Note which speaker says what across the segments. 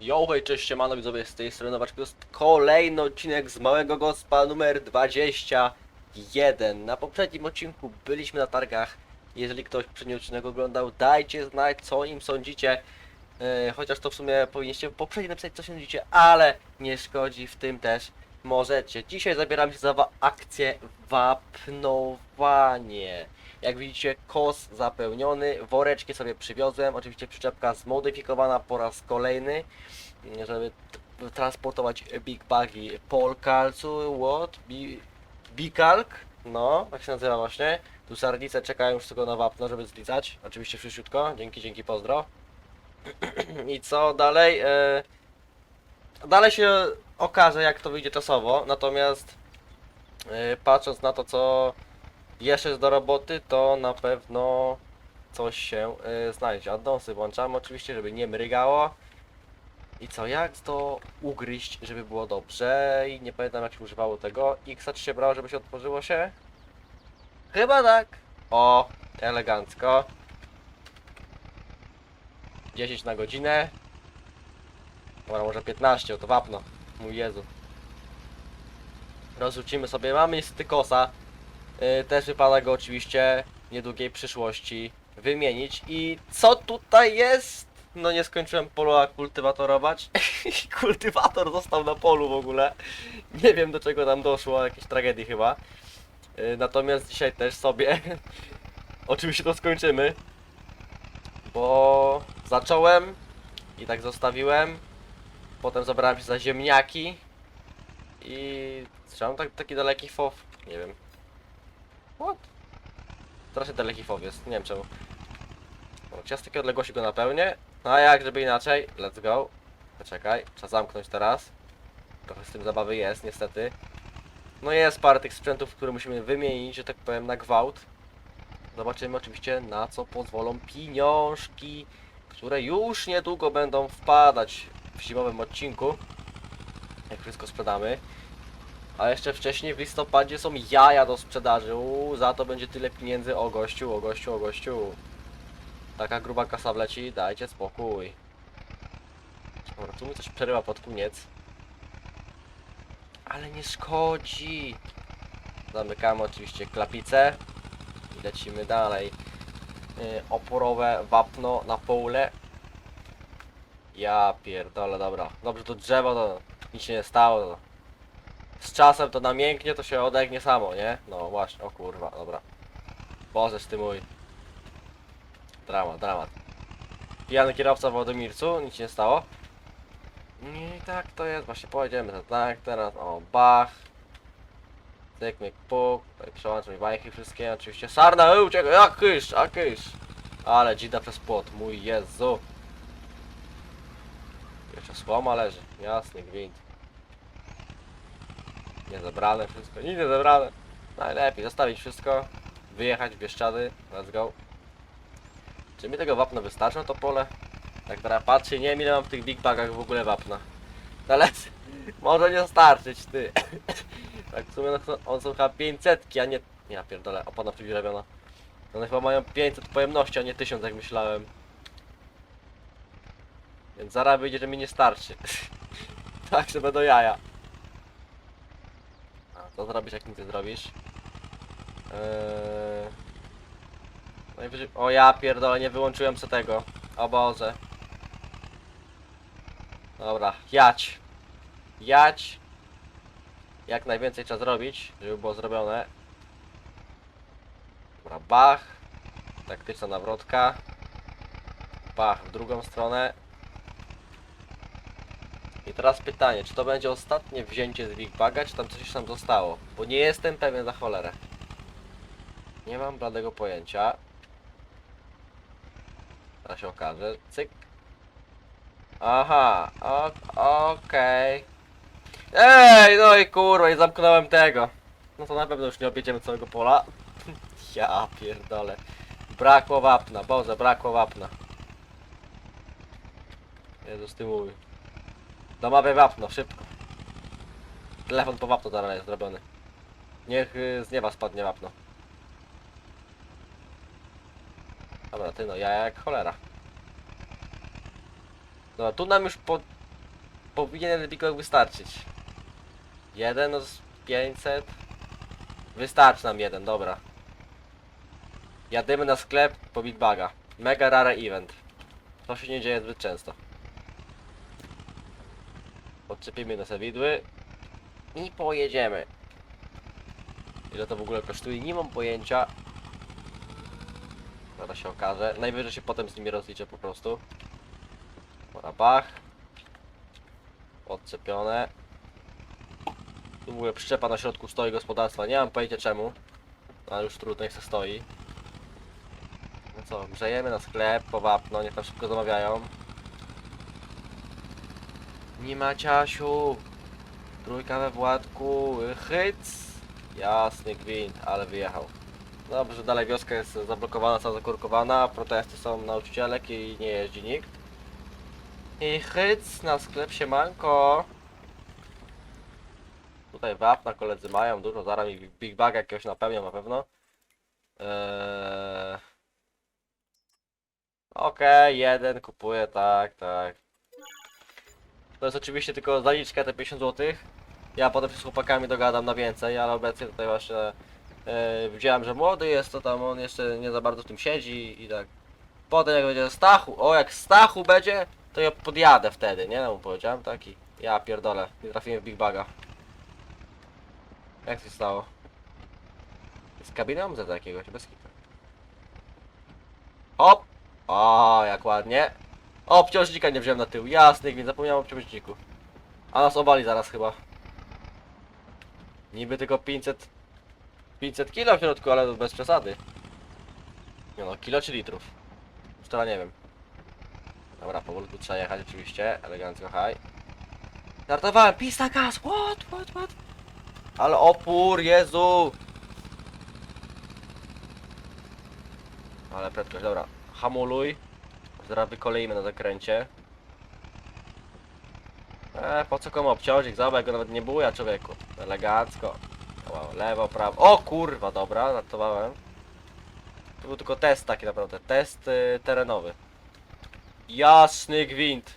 Speaker 1: Yo, hej, cześć, siemano widzowie, z tej strony Nowaczek, to jest kolejny odcinek z Małego Gospa numer 21. Na poprzednim odcinku byliśmy na targach, jeżeli ktoś przedni odcinek oglądał, dajcie znać co im sądzicie. E, chociaż to w sumie powinniście poprzednio napisać co sądzicie, ale nie szkodzi, w tym też możecie. Dzisiaj zabieram się za wa- akcję wapnowanie. Jak widzicie, kos zapełniony, woreczki sobie przywiozłem, oczywiście przyczepka zmodyfikowana po raz kolejny, żeby transportować big bagi Polkalcu, what? Bi Bikalk? No, tak się nazywa właśnie. Tu sarnice czekają już tylko na wapno, żeby zlizać. Oczywiście wszyściutko, dzięki, dzięki, pozdro. I co dalej? E... Dalej się okaże, jak to wyjdzie czasowo, natomiast e, patrząc na to, co jeszcze do roboty, to na pewno coś się y, znajdzie. Addonsy włączamy oczywiście, żeby nie mrygało. I co, jak to ugryźć, żeby było dobrze? I nie pamiętam jak się używało tego. X się brało, żeby się otworzyło się? Chyba tak. O, elegancko. 10 na godzinę. Dobra, może 15, o to wapno. Mój Jezu. Rozrzucimy sobie, mamy niestety kosa. Y, Też wypada go oczywiście w niedługiej przyszłości wymienić. I co tutaj jest? No nie skończyłem pola kultywatorować. Kultywator został na polu w ogóle. Nie wiem do czego tam doszło, jakiejś tragedii chyba. Y, Natomiast dzisiaj też sobie oczywiście to skończymy. Bo zacząłem i tak zostawiłem. Potem zabrałem się za ziemniaki. I trzymam tak, taki daleki fof. Nie wiem. What? Strasznie daleki fow jest, nie wiem czemu. Ja z takiej odległości go napełnię. No a jak, żeby inaczej? Let's go. Poczekaj, trzeba zamknąć teraz. Trochę z tym zabawy jest, niestety. No jest parę tych sprzętów, które musimy wymienić, że tak powiem, na gwałt. Zobaczymy oczywiście na co pozwolą pieniążki, które już niedługo będą wpadać w zimowym odcinku. Jak wszystko sprzedamy. A jeszcze wcześniej w listopadzie są jaja do sprzedaży. Uuu, za to będzie tyle pieniędzy. O gościu, o gościu, o gościu. Taka gruba kasa wleci, dajcie spokój. Dobra, tu mi coś przerywa pod koniec. Ale nie szkodzi. Zamykamy oczywiście klapicę. I lecimy dalej. Yy, oporowe wapno na pole. Ja pierdolę, dobra. Dobrze, to drzewo to nic się nie stało. Z czasem to namięknie, to się odegnie samo, nie? No właśnie, o kurwa, dobra. Bożeż ty mój. Dramat, dramat. Pijany kierowca w Wodomircu, nic się nie stało. I tak to jest, właśnie pojedziemy to tak, teraz o bach. Cyk, myk, puk, tutaj przełączmy bajki wszystkie, oczywiście sarna, e, uciekaj, jak kysz, a kysz. Ale dzida przez płot, mój Jezu. Jeszcze słoma leży, jasny gwint. Nie zebrane wszystko, nic nie zebrane. Najlepiej zostawić wszystko, wyjechać w Bieszczady, let's go. Czy mi tego wapna wystarczy na to pole? Tak teraz patrzę, nie wiem ile mam w tych big bagach w ogóle wapna. No Ale może nie starczyć, ty. tak w sumie no, są- one są chyba 500, a nie... Ja pierdolę, opona przywielebiona. One chyba mają 500 pojemności, a nie 1000 jak myślałem. Więc zaraz wyjdzie, że mi nie starczy. tak, że będą jaja. Co zrobisz, jak nic nie zrobisz? Eee... O ja pierdolę, nie wyłączyłem sobie tego. O Boże. Dobra, jać. Jać. Jak najwięcej trzeba zrobić, żeby było zrobione. Dobra, bach. Taktyczna nawrotka. Bach w drugą stronę. I teraz pytanie, czy to będzie ostatnie wzięcie z Big Baga, czy tam coś tam zostało? Bo nie jestem pewien za cholerę. Nie mam bladego pojęcia. Teraz się okaże. Cyk. Aha, okej. Ej, no i kurwa, i zamknąłem tego. No to na pewno już nie objedziemy całego pola. ja pierdolę. Brakło wapna, Boże, brakło wapna. Jezus, ty mój. Domowe wapno, szybko. Telefon po wapno zaraz jest zrobiony. Niech y, z nieba spadnie wapno. Dobra, ty no, ja jak cholera. Dobra, tu nam już po powinien Bag wystarczyć. Jeden no z 500. Wystarczy nam jeden, dobra. Jadymy na sklep po Big Baga. Mega rare event. To się nie dzieje zbyt często. Odczepimy na widły i pojedziemy. Ile to w ogóle kosztuje? Nie mam pojęcia. Zaraz się okaże. Najwyżej się potem z nimi rozliczę po prostu. Dobra, bach. Odczepione. Tu w ogóle przyczepa na środku stoi gospodarstwa. Nie mam pojęcia czemu. No, Ale już trudno, niech se stoi. No co, grzejemy na sklep, po wapno, niech tam szybko zamawiają. Nie ma ciasiu. Trójka we Władku, hyc. Jasny gwint, ale wyjechał. Dobrze, dalej wioska jest zablokowana, cała zakorkowana, protesty są nauczycielek i nie jeździ nikt. I hyc na sklep siemanko. Tutaj wapna koledzy mają dużo, zaraz mi Big Bag jakiegoś napełnią na pewno. Eee... Okej, jeden kupuję, tak, tak. To jest oczywiście tylko zaliczka te 50 zł. Ja potem się z chłopakami dogadam na więcej, ale obecnie tutaj właśnie e, widziałem, że młody jest, to tam on jeszcze nie za bardzo w tym siedzi i tak. Potem jak będzie Stachu, o jak Stachu będzie, to ja podjadę wtedy, nie? No powiedziałem taki. Ja pierdolę, nie trafiłem w Big Baga. Jak się stało? Z kabiną za jakiegoś, bez kitu. Hop! O, jak ładnie. O, obciążnika nie wziąłem na tył. Jasny, więc zapomniałem o obciążniku. A nas obali zaraz chyba. Niby tylko 500... 500 kilo w środku, ale bez przesady. Nie no, kilo czy litrów? Już teraz nie wiem. Dobra, powolutku trzeba jechać oczywiście. Elegancko, haj. Żartowałem, pista gaz! What, what, what? Ale opór, Jezu! Ale prędkość, dobra. Hamuluj. Zaraz wykoleimy na zakręcie. Eee, po co komu obciążnik? Zobacz, go nawet nie buja człowieku. Elegancko. Wow, lewo, prawo. O kurwa, dobra, żartowałem. To był tylko test taki naprawdę. Test y, terenowy. Jasny gwint.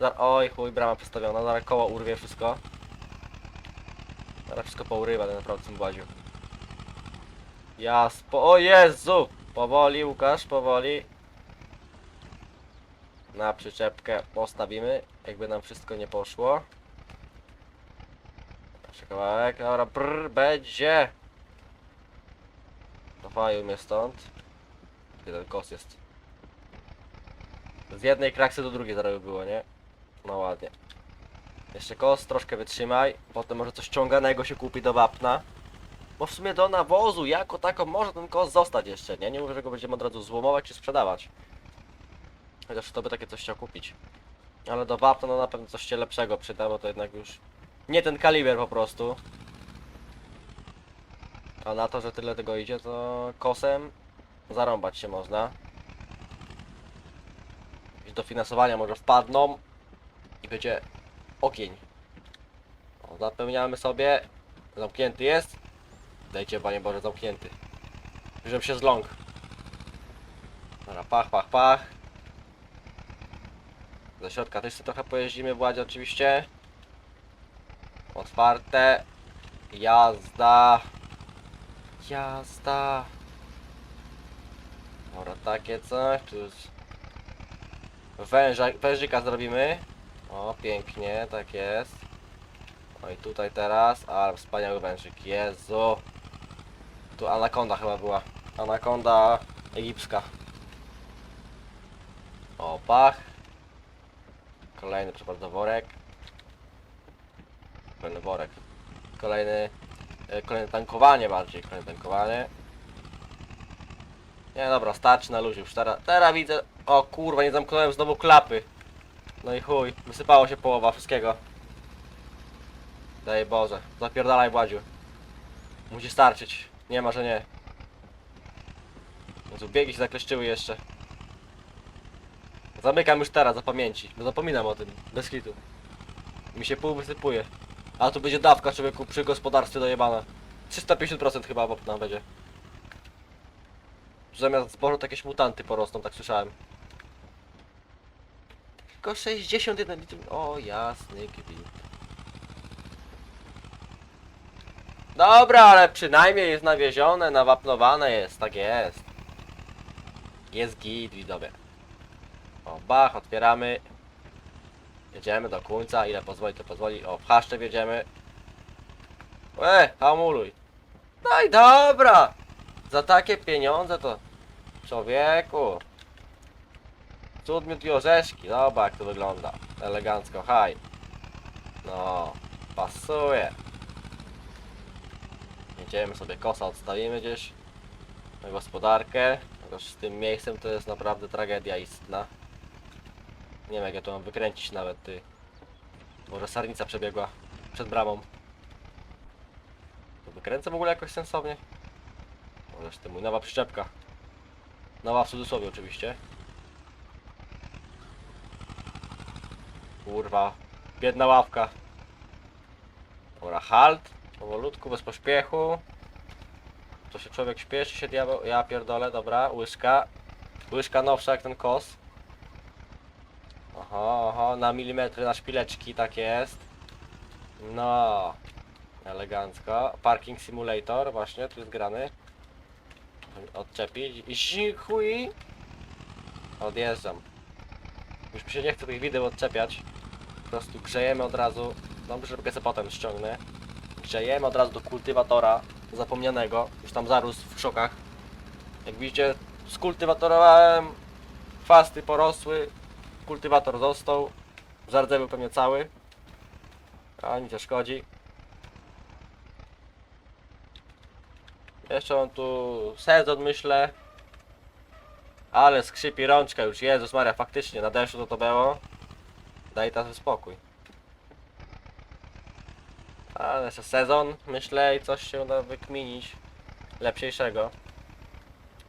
Speaker 1: Zar Oj, chuj, brama postawiona. Zaraz koło urwie wszystko. Zaraz wszystko pourywa, ten naprawdę tym błaziu. Jas, po... O Jezu! Powoli, Łukasz, powoli. Na przyczepkę postawimy, jakby nam wszystko nie poszło. Jeszcze kawałek, dobra, brr, będzie! Dawaj mnie stąd. Ten kos jest? Z jednej kraksy do drugiej zaraz by było, nie? No ładnie. Jeszcze kos, troszkę wytrzymaj. Potem może coś ciąganego się kupi do wapna. Bo w sumie do nawozu jako tako może ten kos zostać jeszcze, nie? Nie mówię, że go będziemy od razu złomować czy sprzedawać. Chociaż kto by takie coś chciał kupić. Ale do wapna no na pewno coś się lepszego przyda, bo to jednak już nie ten kaliber po prostu. A na to, że tyle tego idzie, to kosem zarąbać się można. Jakieś dofinansowania może wpadną i będzie ogień. Zapełniamy sobie. Zamknięty jest. Dajcie Panie Boże zamknięty. Bierzemy się z ląk. Dobra, pach, pach, pach. Do środka też sobie trochę pojeździmy w ładzie oczywiście. Otwarte. Jazda. Jazda. Dobra, takie coś. Tu jest węża, wężyka zrobimy. O, pięknie, tak jest. No i tutaj teraz, ale wspaniały wężyk. Jezu. Tu anakonda chyba była. Anakonda egipska. O, pach. Kolejny, proszę bardzo, worek. Kolejny worek. Kolejny, e, kolejne tankowanie bardziej, kolejne tankowanie. Nie, dobra, starczy na luzie już. Teraz, teraz widzę... O kurwa, nie zamknąłem znowu klapy. No i chuj, wysypało się połowa wszystkiego. Daj Boże, zapierdalaj Władziu. Musi starczyć. Nie ma, że nie. Jezu, biegi się zakleszczyły jeszcze. Zamykam już teraz, za pamięci. Zapominam o tym, bez hitu. Mi się pół wysypuje. A tu będzie dawka człowieku przy gospodarstwie dojebana. 350% chyba wopna będzie. Zamiast zbożu jakieś mutanty porosną, tak słyszałem. Tylko 61 litrów. O, jasny gwint. Dobra, ale przynajmniej jest nawiezione, nawapnowane jest, tak jest. Jest git, widzowie. O, bach, otwieramy. Jedziemy do końca, ile pozwoli, to pozwoli. O, w haszcze wjedziemy. E, hamuluj. No i dobra. Za takie pieniądze to... Człowieku. Cud miód i orzeszki. Zobacz jak to wygląda. Elegancko, haj. No, pasuje. Jedziemy sobie kosa, odstawimy gdzieś na gospodarkę. Z tym miejscem to jest naprawdę tragedia istna. Nie wiem jak ja to mam wykręcić nawet ty. Może sarnica przebiegła przed bramą. To wykręcę w ogóle jakoś sensownie? Możesz ty mój nowa przyczepka. Nowa w cudzysłowie oczywiście. Kurwa. Biedna ławka. Dobra, halt. Powolutku, bez pośpiechu. To się człowiek śpieszy, się diabeł... Ja pierdolę, dobra, łyżka. Łyżka nowsza jak ten kos. Oho, oho, na milimetry, na szpileczki, tak jest. No. Elegancko. Parking Simulator, właśnie, tu jest grany. Odczepić. Zichuj. Odjeżdżam. Już mi się nie chce tych wideł odczepiać. Po prostu grzejemy od razu. Dobrze, że sobie potem ściągnę. Grzejemy od razu do kultywatora zapomnianego. Już tam zarósł w krzokach. Jak widzicie, skultywatorowałem. Chwasty porosły. Kultywator został. Zardzewił pewnie cały. A nic nie szkodzi. Jeszcze mam tu sezon myślę. Ale skrzypi rączka już, Jezus Maria, faktycznie, na deszczu to to było. Daj teraz spokój. Ale jeszcze sezon, myślę, i coś się uda wykminić lepszejszego.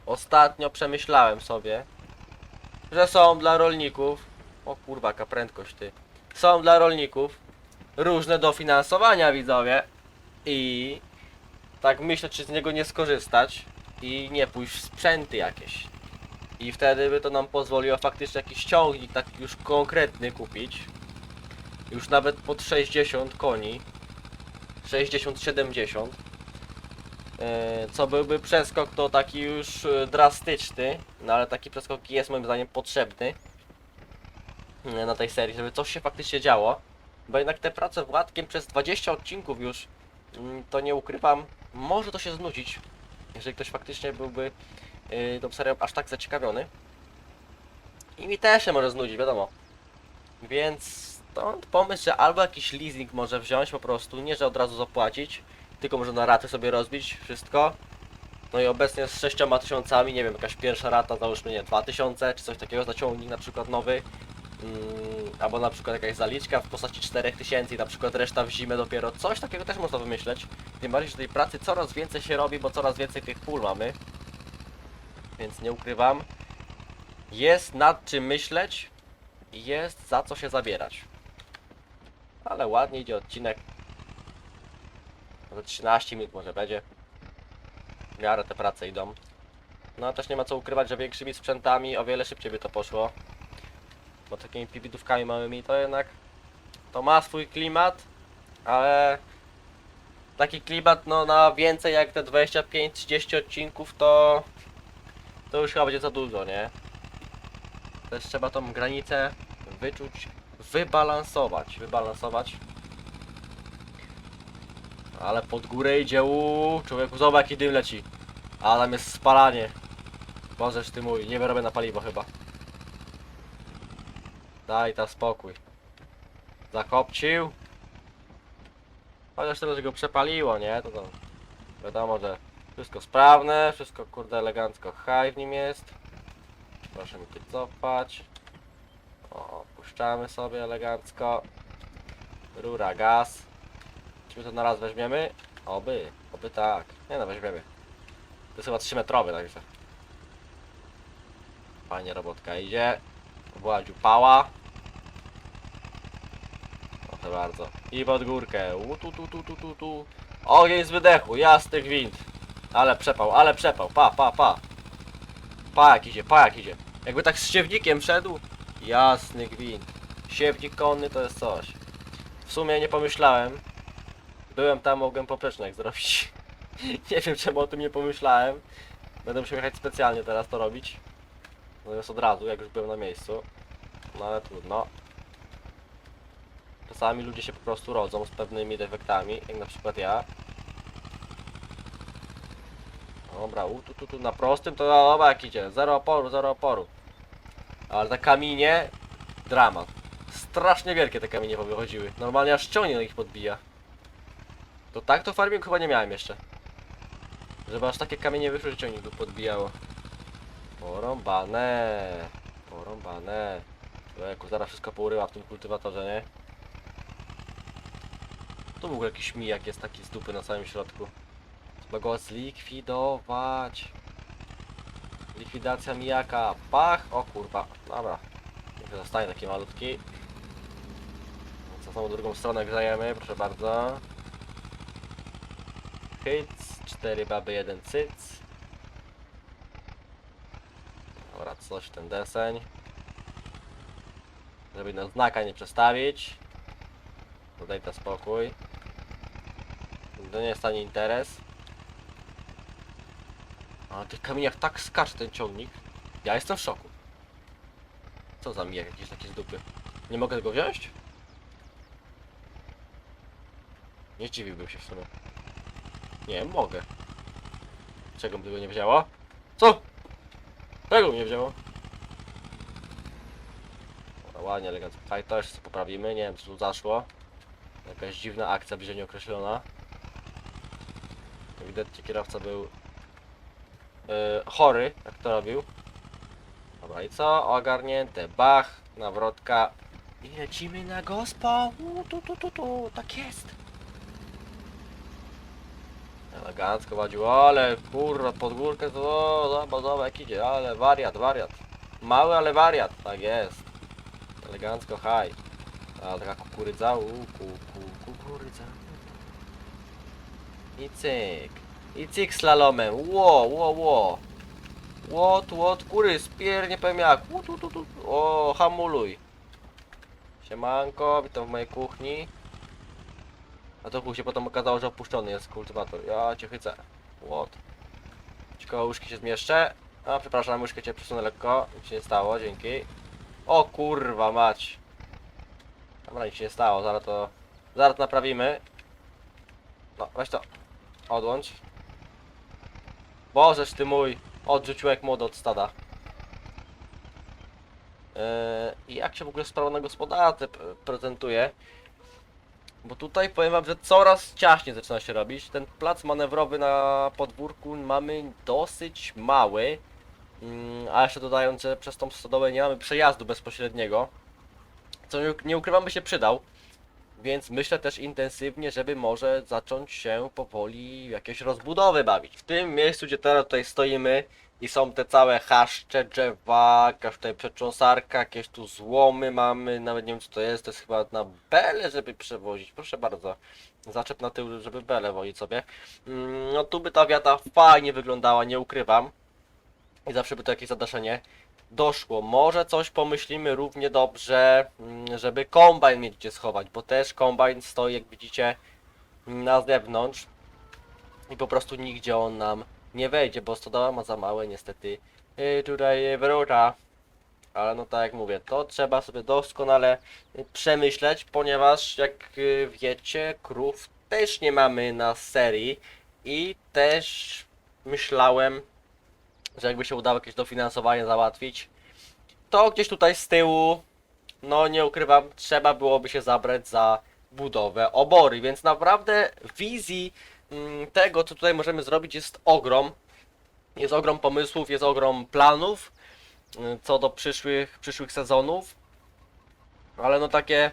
Speaker 1: Ostatnio przemyślałem sobie, że są dla rolników, o kurwa, jaka prędkość ty, są dla rolników różne dofinansowania widzowie i tak myślę, czy z niego nie skorzystać i nie pójść w sprzęty jakieś. I wtedy by to nam pozwoliło faktycznie jakiś ciągnik taki już konkretny kupić. Już nawet pod 60 koni. 60-70. Yy, Co byłby przeskok to taki już yy, drastyczny, no ale taki przeskok jest moim zdaniem potrzebny yy, na tej serii, żeby coś się faktycznie działo. Bo jednak te prace Władkiem przez 20 odcinków już, mm, to nie ukrywam, może to się znudzić, jeżeli ktoś faktycznie byłby tą serią aż tak zaciekawiony. I mi też się może znudzić, wiadomo. Więc stąd pomysł, że albo jakiś leasing może wziąć po prostu, nie że od razu zapłacić, tylko może na raty sobie rozbić wszystko. No i obecnie z 6 tysiącami, nie wiem, jakaś pierwsza rata, załóżmy, nie, 2000 czy coś takiego, zaciągnik na przykład nowy. Mm, albo na przykład jakaś zaliczka w postaci 4000 i na przykład reszta w zimę dopiero. Coś takiego też można wymyśleć. Tym bardziej, że tej pracy coraz więcej się robi, bo coraz więcej tych pól mamy. Więc nie ukrywam. Jest nad czym myśleć i jest za co się zabierać. Ale ładnie idzie odcinek. Może 13 minut może będzie. W miarę te prace idą. No też nie ma co ukrywać, że większymi sprzętami o wiele szybciej by to poszło. Bo takimi pibidówkami małymi to jednak to ma swój klimat, ale taki klimat no na więcej jak te 25-30 odcinków to to już chyba będzie za dużo, nie? Też trzeba tą granicę wyczuć, wybalansować, wybalansować. Ale pod górę idzie, uuu, człowieku, zobacz jaki dym leci. A tam jest spalanie. Bożeż ty mój, nie wyrobię na paliwo chyba. Daj ta spokój. Zakopcił. Chociaż tyle, że go przepaliło, nie? To, to wiadomo, że wszystko sprawne, wszystko kurde elegancko high w nim jest. Proszę mi tu cofać. O, puszczamy sobie elegancko. Rura, gaz. Czy my to na raz weźmiemy? Oby, oby tak. Nie no, weźmiemy. To jest chyba 3 metrowy, także. Fajnie robotka idzie. Władziu pała. Proszę bardzo. I pod górkę. U, tu, tu, tu, tu, tu, tu. Ogień z wydechu, jasny gwint. Ale przepał, ale przepał. Pa, pa, pa. Pa jak idzie, pa jak idzie. Jakby tak z ściewnikiem szedł. Jasny gwint. Siewnik konny to jest coś. W sumie nie pomyślałem. Byłem tam, mogłem poprzecznek zrobić. nie wiem czemu o tym nie pomyślałem. Będę musiał jechać specjalnie teraz to robić. Natomiast od razu, jak już byłem na miejscu. No ale trudno. Czasami ludzie się po prostu rodzą z pewnymi defektami, jak na przykład ja. Dobra, u, tu, tu, tu, na prostym to no, dobra jak idzie. Zero oporu, zero oporu. Ale te kamienie, dramat. Strasznie wielkie te kamienie powychodziły. Normalnie aż ciągnie ich podbija. To tak to farming chyba nie miałem jeszcze. Żeby aż takie kamienie wyszły, że ciągnik go podbijało. Porąbane. Porąbane. Człowieku, zaraz wszystko pourywa w tym kultywatorze, nie? Tu w ogóle jakiś mijak jest taki z dupy na samym środku. Trzeba go zlikwidować. Likwidacja mijaka. Pach! O kurwa. Dobra. Niech zostanie taki malutki. Co drugą stronę grzejemy, proszę bardzo. Hyc, 4 baby, 1 cyc. Dobra, coś ten deseń. Żeby na znaka nie przestawić. Dodaj to spokój. To nie jest ani interes. A na tych kamieniach tak skacze ten ciągnik. Ja jestem w szoku. Co za mijak jakiś taki z dupy. Nie mogę tego wziąć? Nie zdziwiłbym się w sumie. Nie, mogę. Czego by tego nie wzięło? Co? Czego mnie wzięło? Ładnie, elegancko. Tutaj jeszcze poprawimy. Nie wiem, co tu zaszło. Jakaś dziwna akcja, bliżej nieokreślona. Ewidentnie kierowca był yy, chory, jak to robił. Dobra, i co? Ogarnięte. Bach, nawrotka. I lecimy na gospo. U, tu, tu, tu, tu. Tak jest. Elegancko wadziło, ale kurwa, pod górkę to o, zobacz, zobacz jak idzie, ale wariat, wariat. Mały, ale wariat, tak jest. Elegancko, haj. A taka kukurydza, u, ku, ku, kukurydza. I cyk. I cyk slalomem, ło, ło, ło. Łot, łot, kury, spier, nie powiem jak. O, hamuluj. Siemanko, witam w mojej kuchni. A to chuj się potem okazało, że opuszczony jest kultywator. Ja cię chycę. Ci koło łyżki się zmieszczę. A, przepraszam, łyżkę cię przesunę lekko. Nic się nie stało, dzięki. O kurwa mać. Dobra, nic się nie stało, zaraz to... Zaraz to naprawimy. No, weź to. Odłącz. Bożeż ty mój. Odrzucił jak młody od stada. Yy, I jak się w ogóle sprawa na gospodarce prezentuje? Bo tutaj powiem wam, że coraz ciaśniej zaczyna się robić. Ten plac manewrowy na podwórku mamy dosyć mały. Mm, a jeszcze dodając, że przez tą stodołę nie mamy przejazdu bezpośredniego. Co nie, ukrywam by się przydał. Więc myślę też intensywnie, żeby może zacząć się powoli jakieś rozbudowy bawić. W tym miejscu, gdzie teraz tutaj stoimy i są te całe chaszcze, drzewa, jakaś tutaj przecząsarka, jakieś tu złomy mamy, nawet nie wiem co to jest, to jest chyba na bele, żeby przewozić, proszę bardzo. Zaczep na tył, żeby bele wozić sobie. Mm, No tu by ta wiata fajnie wyglądała, nie ukrywam. I zawsze by to jakieś zadaszenie doszło. Może coś pomyślimy równie dobrze, mm, żeby kombajn mieć gdzie schować, bo też kombajn stoi, jak widzicie, na zewnątrz i po prostu nigdzie on nam nie wejdzie, bo stodoła ma za małe niestety. Yy, tutaj wróta. Ale no tak jak mówię, to trzeba sobie doskonale y, przemyśleć, ponieważ jak y, wiecie, krów też nie mamy na serii. I też myślałem, że jakby się udało jakieś dofinansowanie załatwić, to gdzieś tutaj z tyłu, no nie ukrywam, trzeba byłoby się zabrać za budowę obory, więc naprawdę wizji tego, co tutaj możemy zrobić jest ogrom. Jest ogrom pomysłów, jest ogrom planów y, co do przyszłych, przyszłych sezonów. Ale no takie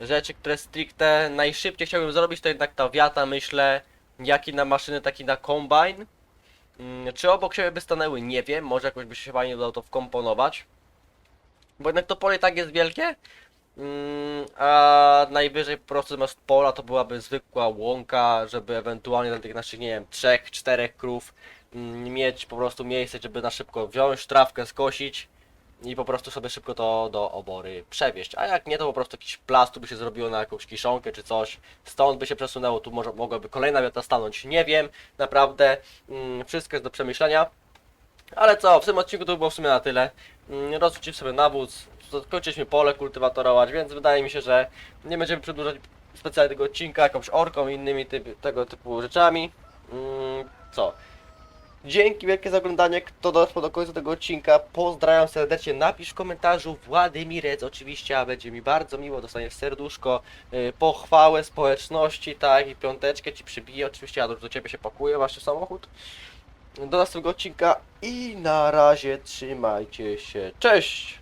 Speaker 1: rzeczy, które stricte najszybciej chciałbym zrobić, to jednak ta wiata, myślę, jaki na maszyny, taki na kombajn. Mm, Czy obok siebie by stanęły? Nie wiem, może jakoś by się fajnie udało to wkomponować. Bo jednak to pole i tak jest wielkie. Mm, A najwyżej po prostu zamiast pola to byłaby zwykła łąka, żeby ewentualnie dla tych naszych, nie wiem, trzech, czterech krów mm, mieć po prostu miejsce, żeby na szybko wziąć trawkę, skosić i po prostu sobie szybko to do obory przewieźć. A jak nie, to po prostu jakiś plastu by się zrobiło na jakąś kiszonkę czy coś. Stąd by się przesunęło, tu może mogłaby kolejna wiata stanąć. Nie wiem, naprawdę. Mm, wszystko jest do przemyślenia. Ale co, w tym odcinku to było w sumie na tyle. Mm, Rozrzucić sobie nawóz, skończyliśmy pole kultywatorować, więc wydaje mi się, że nie będziemy przedłużać specjalnie tego odcinka jakąś orką i innymi tego typu rzeczami. Mm, co? Dzięki wielkie za oglądanie. Kto dotrwał do końca tego odcinka, pozdrawiam serdecznie. Napisz w komentarzu Władimirec oczywiście, a będzie mi bardzo miło. Dostaniesz serduszko, yy, pochwałę społeczności, tak, i piąteczkę ci przybiję. Oczywiście ja do, do ciebie się pakuję, właśnie samochód. Do następnego odcinka i na razie trzymajcie się. Cześć!